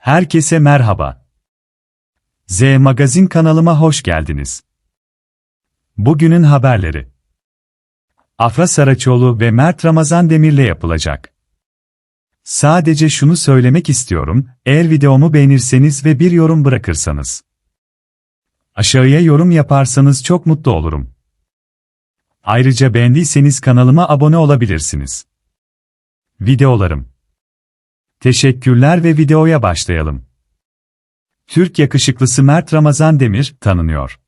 Herkese merhaba. Z Magazin kanalıma hoş geldiniz. Bugünün haberleri. Afra Saraçoğlu ve Mert Ramazan Demir'le yapılacak. Sadece şunu söylemek istiyorum, eğer videomu beğenirseniz ve bir yorum bırakırsanız. Aşağıya yorum yaparsanız çok mutlu olurum. Ayrıca beğendiyseniz kanalıma abone olabilirsiniz. Videolarım Teşekkürler ve videoya başlayalım. Türk yakışıklısı Mert Ramazan Demir tanınıyor.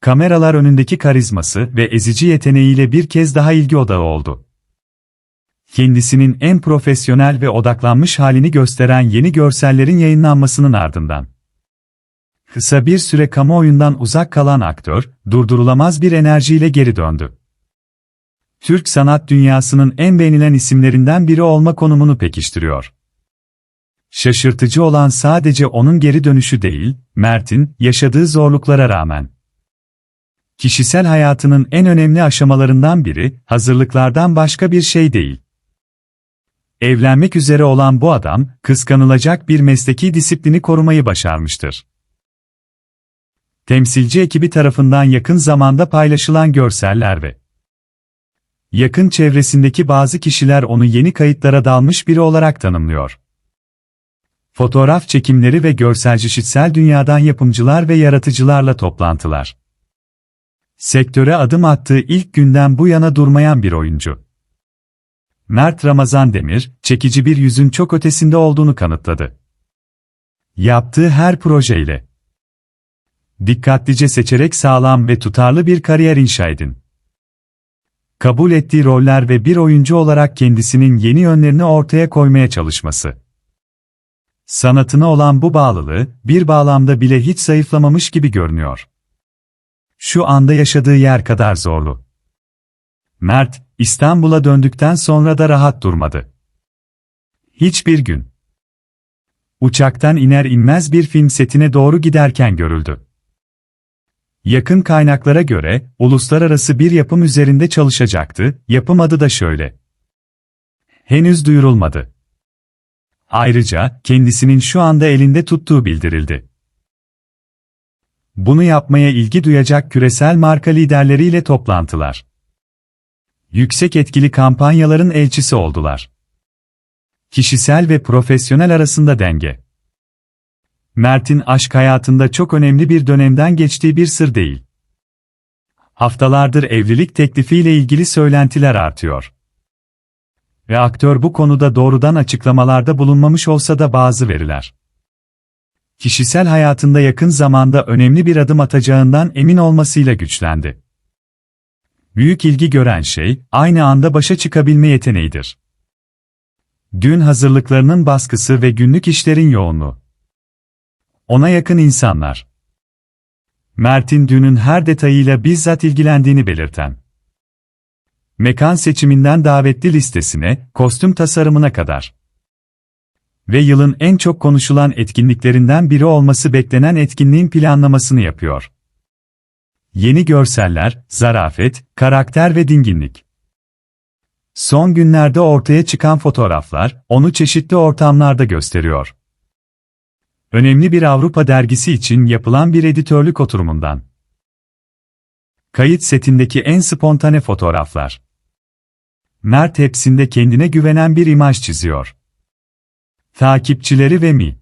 Kameralar önündeki karizması ve ezici yeteneğiyle bir kez daha ilgi odağı oldu. Kendisinin en profesyonel ve odaklanmış halini gösteren yeni görsellerin yayınlanmasının ardından. Kısa bir süre kamuoyundan uzak kalan aktör, durdurulamaz bir enerjiyle geri döndü. Türk sanat dünyasının en beğenilen isimlerinden biri olma konumunu pekiştiriyor. Şaşırtıcı olan sadece onun geri dönüşü değil, Mert'in yaşadığı zorluklara rağmen. Kişisel hayatının en önemli aşamalarından biri, hazırlıklardan başka bir şey değil. Evlenmek üzere olan bu adam, kıskanılacak bir mesleki disiplini korumayı başarmıştır. Temsilci ekibi tarafından yakın zamanda paylaşılan görseller ve yakın çevresindeki bazı kişiler onu yeni kayıtlara dalmış biri olarak tanımlıyor. Fotoğraf çekimleri ve görselcişitsel dünyadan yapımcılar ve yaratıcılarla toplantılar. Sektöre adım attığı ilk günden bu yana durmayan bir oyuncu. Mert Ramazan Demir, çekici bir yüzün çok ötesinde olduğunu kanıtladı. Yaptığı her projeyle dikkatlice seçerek sağlam ve tutarlı bir kariyer inşa edin. Kabul ettiği roller ve bir oyuncu olarak kendisinin yeni yönlerini ortaya koymaya çalışması. Sanatına olan bu bağlılığı, bir bağlamda bile hiç zayıflamamış gibi görünüyor. Şu anda yaşadığı yer kadar zorlu. Mert, İstanbul'a döndükten sonra da rahat durmadı. Hiçbir gün. Uçaktan iner inmez bir film setine doğru giderken görüldü. Yakın kaynaklara göre, uluslararası bir yapım üzerinde çalışacaktı, yapım adı da şöyle. Henüz duyurulmadı. Ayrıca, kendisinin şu anda elinde tuttuğu bildirildi. Bunu yapmaya ilgi duyacak küresel marka liderleriyle toplantılar. Yüksek etkili kampanyaların elçisi oldular. Kişisel ve profesyonel arasında denge. Mert'in aşk hayatında çok önemli bir dönemden geçtiği bir sır değil. Haftalardır evlilik teklifiyle ilgili söylentiler artıyor. Ve aktör bu konuda doğrudan açıklamalarda bulunmamış olsa da bazı veriler. Kişisel hayatında yakın zamanda önemli bir adım atacağından emin olmasıyla güçlendi. Büyük ilgi gören şey, aynı anda başa çıkabilme yeteneğidir. Düğün hazırlıklarının baskısı ve günlük işlerin yoğunluğu. Ona yakın insanlar. Mert'in düğünün her detayıyla bizzat ilgilendiğini belirten. Mekan seçiminden davetli listesine, kostüm tasarımına kadar. Ve yılın en çok konuşulan etkinliklerinden biri olması beklenen etkinliğin planlamasını yapıyor. Yeni görseller, zarafet, karakter ve dinginlik. Son günlerde ortaya çıkan fotoğraflar, onu çeşitli ortamlarda gösteriyor. Önemli bir Avrupa dergisi için yapılan bir editörlük oturumundan. Kayıt setindeki en spontane fotoğraflar. Mert hepsinde kendine güvenen bir imaj çiziyor. Takipçileri ve mi?